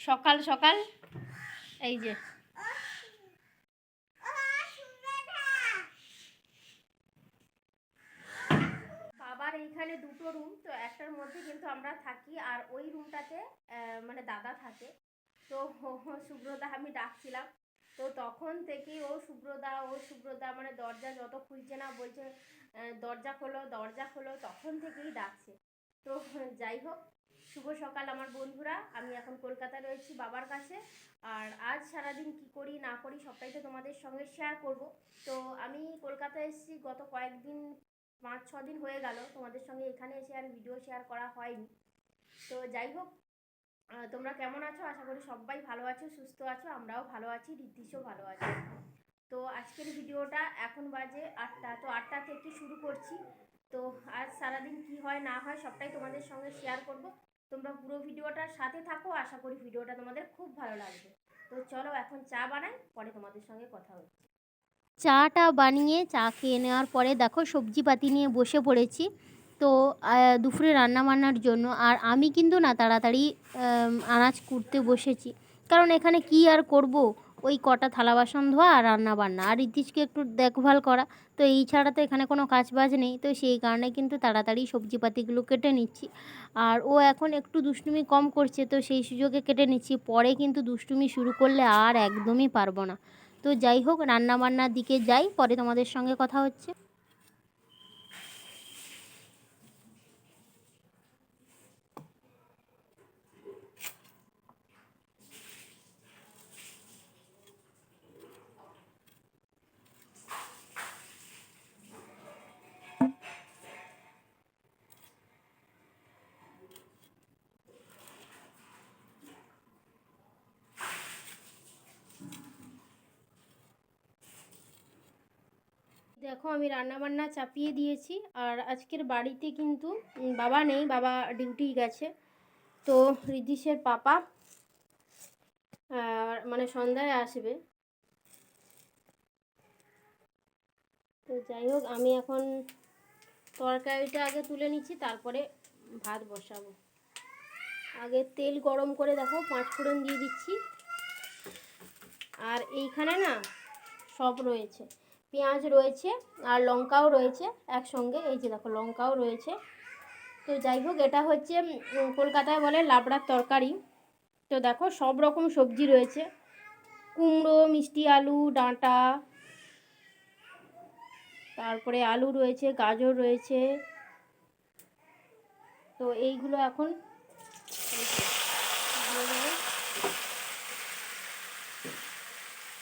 সকাল সকাল। এই যে। বাবার এইখানে দুটো রুম তো একটার মধ্যে কিন্তু আমরা থাকি। আর ওই রুমটাতে মানে দাদা থাকে। তো সুব্রদা আমি ডাকছিলাম। তো তখন থেকেই ও সুব্রদা ও সুব্রদা মানে দরজা যত খুলছে না বলছে দরজা খোলো দরজা খোলো, তখন থেকেই ডাকছে। তো যাই হোক, শুভ সকাল আমার বন্ধুরা। আমি এখন কলকাতায় রয়েছি বাবার কাছে। আর আজ সারাদিন কি করি, না করি সবটাই তো তোমাদের সঙ্গে শেয়ার করব। তো আমি কলকাতায় এসেছি গত কয়েকদিন, পাঁচ, ছ দিন হয়ে গেল। তোমাদের সঙ্গে এখানে এসে আর ভিডিও শেয়ার করা হয়নি। তো যাই হোক তোমরা কেমন আছো? আশা করি সবাই ভালো আছো, সুস্থ আছো, আমরাও ভালো আছি রিদ্দিশও ভালো আছে। তো আজকের ভিডিওটা এখন বাজে আটটা। তো আটটা থেকে শুরু করছি। তো আজ সারাদিন কি হয় না হয় সবটাই তোমাদের সঙ্গে শেয়ার করব। তোমরা পুরো ভিডিওটার সাথে থাকো, আশা করি ভিডিওটা তোমাদের খুব ভালো লাগবে। তো চলো এখন চা বানাই, পরে তোমাদের সঙ্গে কথা হচ্ছে চাটা বানিয়ে চা খেয়ে নেওয়ার পরে দেখো সবজিপাতি নিয়ে বসে পড়েছি। তো দুপুরে রান্না বান্নার জন্য। আর আমি কিন্তু না তাড়াতাড়ি আনাজ কুটতে বসেছি। কারণ এখানে কি আর করব? ওই কটা থালা বাসন ধোয়া আর রান্না বান্না। আর ঋতিশকে একটু দেখভাল করা। তো এই ছাড়া তো এখানে কোনো কাজ বাজ নেই। তো সেই কারণে কিন্তু তাড়াতাড়ি সবজিপাতিগুলো কেটে নিচ্ছি। আর ও এখন একটু দুষ্টুমি কম করছে, তো সেই সুযোগে কেটে নিচ্ছি। পরে কিন্তু দুষ্টুমি শুরু করলে আর একদমই পারব না। তো যাই হোক, রান্নাবান্নার দিকে যাই। পরে তোমাদের সঙ্গে কথা হচ্ছে। দেখো আমি রান্না বান্না চাপিয়ে দিয়েছি আর আজকের বাড়িতে কিন্তু বাবা নেই, বাবা ডিউটি গেছে। তো রিদিশের পাপা মানে সন্ধ্যায় আসবে। তো যাই হোক, আমি এখন তরকারিটা আগে তুলে নিচ্ছি, তারপরে ভাত বসাবো। আগে তেল গরম করে দেখো, পাঁচ ফোড়ন দিয়ে দিচ্ছি। আর এইখানে না সব রয়েছে। পেঁয়াজ রয়েছে আর লঙ্কাও রয়েছে একসঙ্গে। এই যে দেখো, লঙ্কাও রয়েছে। তো যাই হোক, এটা হচ্ছে কলকাতায় বলে লাবড়ার তরকারি। তো দেখো, সব রকম সবজি রয়েছে। কুমড়ো, মিষ্টি আলু, ডাঁটা, তারপরে আলু রয়েছে, গাজর রয়েছে। তো এইগুলো এখন এই যে দিয়ে দেবো।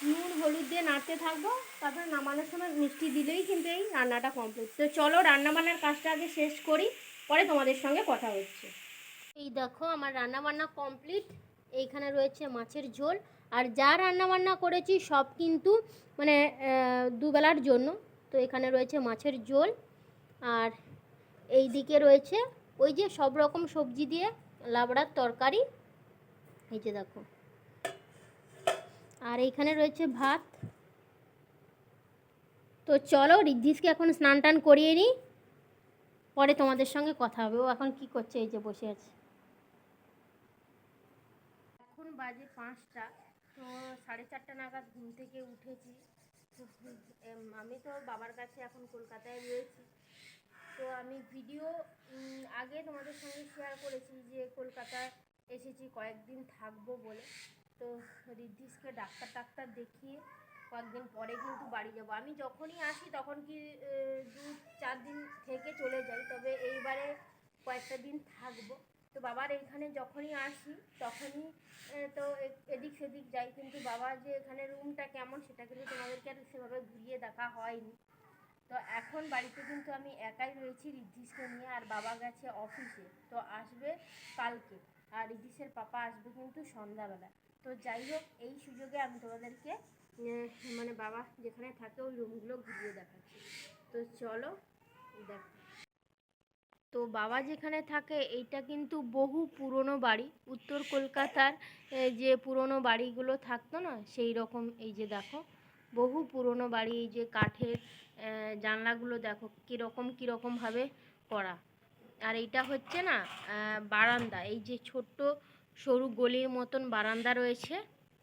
নুন হলুদ দিয়ে নাড়তে থাকব। তারপরে নামানোর সময় মিষ্টি দিলেই কিন্তু এই রান্নাটা কমপ্লিট তো চলো রান্না বান্নার কাজটা আগে শেষ করি, পরে তোমাদের সঙ্গে কথা হচ্ছে। এই দেখো, আমার রান্না বান্না কমপ্লিট এইখানে রয়েছে মাছের ঝোল। আর যা রান্না বান্না করেছি সব কিন্তু মানে দুবেলার জন্য। তো এখানে রয়েছে মাছের ঝোল। আর এই দিকে রয়েছে ওই যে সব রকম সবজি দিয়ে লাবড়ার তরকারি। এই যে দেখো। আর এইখানে রয়েছে ভাত। তো চলো রিদ্ধিসকে এখন স্নান টান করিয়ে নিই। পরে তোমাদের সঙ্গে কথা হবে। ও এখন কি করছে এই যে বসে আছে। এখন বাজে পাঁচটা। তো সাড়ে চারটা নাগাদ ঘুম থেকে উঠেছি। আমি তো বাবার কাছে এখন কলকাতায় রয়েছি। তো আমি ভিডিও আগে তোমাদের সঙ্গে শেয়ার করেছি যে কলকাতায় এসেছি, কয়েকদিন থাকব বলে। তো রিদ্ধিসকে ডাক্তার, টাক্তার দেখিয়ে কয়েকদিন পরে কিন্তু বাড়ি যাব। আমি যখনই আসি তখন কি দু চার দিন থেকে চলে যাই, তবে এইবারে কয়েকটা দিন থাকব। তো বাবার এইখানে যখনই আসি তখনই তো এদিক সেদিক যাই। কিন্তু বাবার যে এখানে রুমটা কেমন সেটা কিন্তু তোমাদেরকে আর সেভাবে ঘুরিয়ে দেখা হয়নি। তো এখন বাড়িতে কিন্তু আমি একাই রয়েছি রিদ্ধিসকে নিয়ে, আর বাবা গেছে অফিসে তো আসবে কালকে, আর রিদ্ধিসের পাপা আসবে কিন্তু সন্ধ্যাবেলা। তো যাই হোক, এই সুযোগে আমি তোমাদেরকে মানে বাবা যেখানে থাকে ওই রুমগুলো ঘুরিয়ে দেখাচ্ছি। তো চলো, দেখো। তো বাবা যেখানে থাকে, এইটা কিন্তু বহু পুরনো বাড়ি। উত্তর কলকাতার যে পুরনো বাড়িগুলো থাকতো না, সেই রকম এই যে দেখো। বহু পুরনো বাড়ি, এই যে কাঠের জানলাগুলো দেখো, কীরকম কীরকমভাবে করা। আর এইটা হচ্ছে না বারান্দা। এই যে ছোট্ট সরু গলির মতন বারান্দা রয়েছে।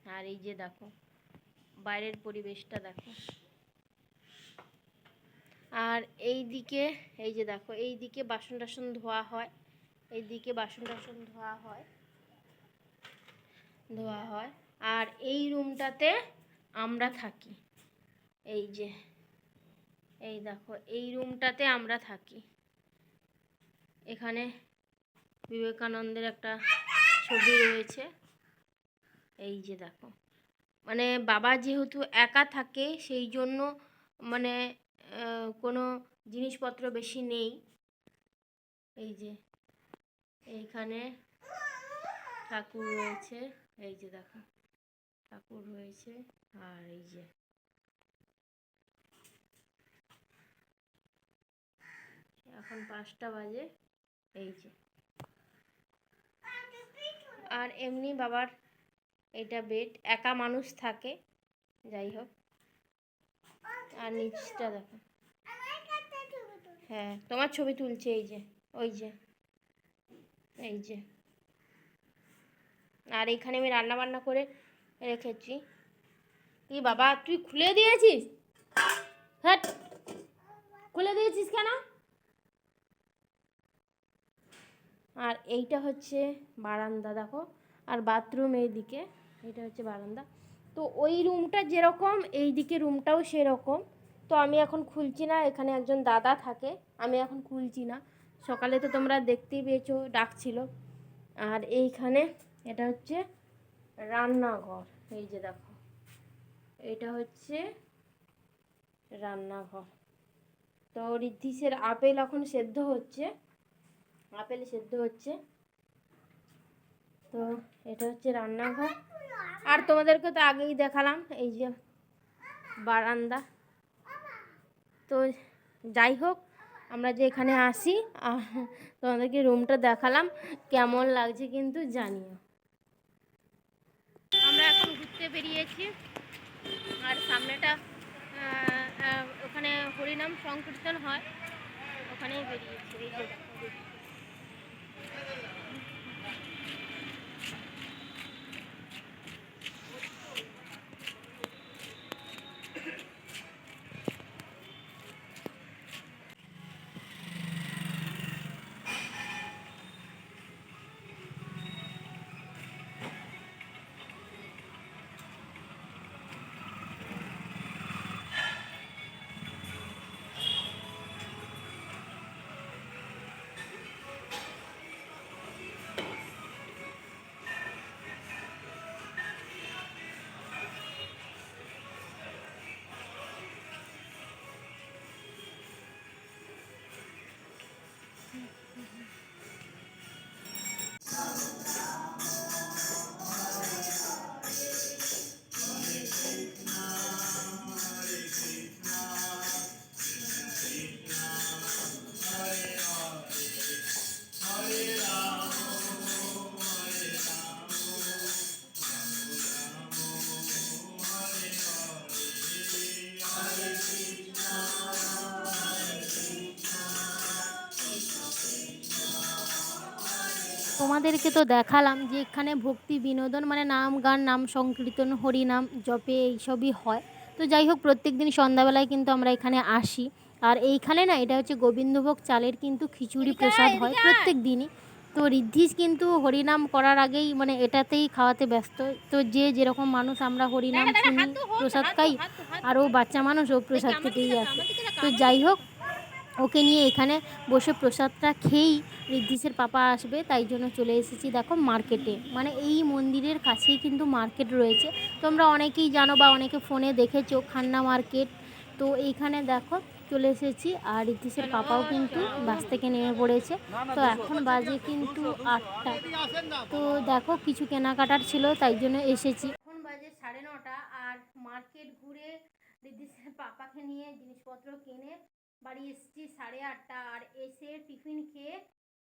আর এই যে দেখো, বাইরের পরিবেশটা দেখো। আর এই দিকে এই যে দেখো এই দিকে বাসন টাসন ধোয়া হয়। এই দিকে বাসন টাসন ধোয়া হয়। ধোয়া হয়। আর এই রুমটাতে আমরা থাকি। এই যে, এই দেখো, এই রুমটাতে আমরা থাকি। এখানে বিবেকানন্দের একটা ছবি রয়েছে। এই যে দেখো। মানে বাবা যেহেতু একা থাকে সেই জন্য মানে কোনো জিনিসপত্র বেশি নেই। এই যে, এইখানে ঠাকুর রয়েছে। এই যে দেখো, ঠাকুর রয়েছে। আর এই যে, এখন পাঁচটা বাজে। এই যে আর এমনি বাবার এটা বেড একা মানুষ থাকে, যাই হোক। আর নিচটা দেখো। হ্যাঁ তোমার ছবি তুলছে এই যে, ওই যে, এই যে। আর এইখানে আমি রান্না বান্না করে রেখেছি। কি বাবা, তুই খুলে দিয়েছিস? হ্যাঁ খুলে দিয়েছিস কেন? আর এইটা হচ্ছে বারান্দা, দেখো। আর বাথরুম এইদিকে এটা হচ্ছে বারান্দা। তো ওই রুমটা যেরকম এই দিকে রুমটাও সেরকম। তো আমি এখন খুলছি না, এখানে একজন দাদা থাকে, আমি এখন খুলছি না। সকালে তো তোমরা দেখতেই পেয়েছ, ডাকছিল। আর এইখানে এটা হচ্ছে রান্নাঘর, এই যে দেখো। এটা হচ্ছে রান্নাঘর। তো ঋদ্ধিসের আপেল এখন সেদ্ধ হচ্ছে। আপেল সেদ্ধ হচ্ছে। তো এটা হচ্ছে রান্নাঘর। আর তোমাদেরকে তো আগেই দেখালাম, এই যে বারান্দা। তো যাই হোক, আমরা যে এখানে আসি তোমাদেরকে রুমটা দেখালাম, কেমন লাগছে কিন্তু জানিও। আমরা এখন ঘুরতে বেরিয়েছি, আর সামনেটা ওখানে হরিনাম সংকীর্তন হয়, ওখানেই বেরিয়েছি তোমাদেরকে তো দেখালাম যে এখানে ভক্তি বিনোদন মানে নাম গান নাম সংকীর্তন হরিনাম জপে এইসবই হয়। তো যাই হোক প্রত্যেক দিন সন্ধ্যাবেলায় কিন্তু আমরা এখানে আসি। আর এইখানে না এটা হচ্ছে গোবিন্দভোগ চালের কিন্তু খিচুড়ি প্রসাদ হয় প্রত্যেক দিনই তো ঋদ্ধিস কিন্তু হরিনাম করার আগেই মানে এটাতেই খাওয়াতে ব্যস্ত। তো যে যেরকম মানুষ আমরা হরিনাম শুনি প্রসাদ খাই আর ও বাচ্চা মানুষ ও প্রসাদ খেতেই আসে। তো যাই হোক ওকে নিয়ে এখানে বসে প্রসাদটা খেয়েই ঋদ্ধিসের পাপা আসবে, তাই জন্য চলে এসেছি দেখো মার্কেটে। মানে এই মন্দিরের কাছেই কিন্তু মার্কেট রয়েছে। তোমরা অনেকেই জানো বা অনেকে ফোনে দেখেছ খান্না মার্কেট। তো এইখানে দেখো চলে এসেছি আর ঋদ্ধিসের পাপাও কিন্তু বাস থেকে নেমে পড়েছে। তো এখন বাজে কিন্তু আটটা। তো দেখো কিছু কেনাকাটার ছিল, তাই জন্য এসেছি। এখন বাজে সাড়ে নটা আর মার্কেট ঘুরে ঋদ্ধিসের পাপাকে নিয়ে জিনিসপত্র কিনে বাড়ি এসেছি সাড়ে আটটা। আর এসে টিফিন খেয়ে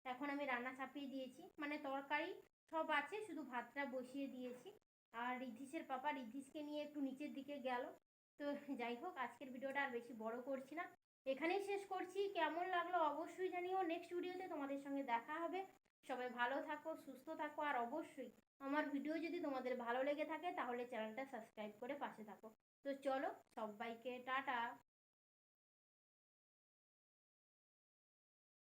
এখন আমি রান্না চাপিয়ে দিয়েছি। মানে তরকারি সব আছে, শুধু ভাতটা বসিয়ে দিয়েছি। আর ঋদ্ধিসের পাপা ঋদ্ধিসকে নিয়ে একটু নিচের দিকে গেল। তো যাই হোক, আজকের ভিডিওটা আর বেশি বড় করছি না। এখানেই শেষ করছি। কেমন লাগল অবশ্যই জানিও। নেক্সট ভিডিওতে তোমাদের সঙ্গে দেখা হবে। সবাই ভালো থাকো, সুস্থ থাকো, আর অবশ্যই আমার ভিডিও যদি তোমাদের ভালো লেগে থাকে, তাহলে চ্যানেলটা সাবস্ক্রাইব করে পাশে থাকো। তো চলো, সবাইকে টাটা।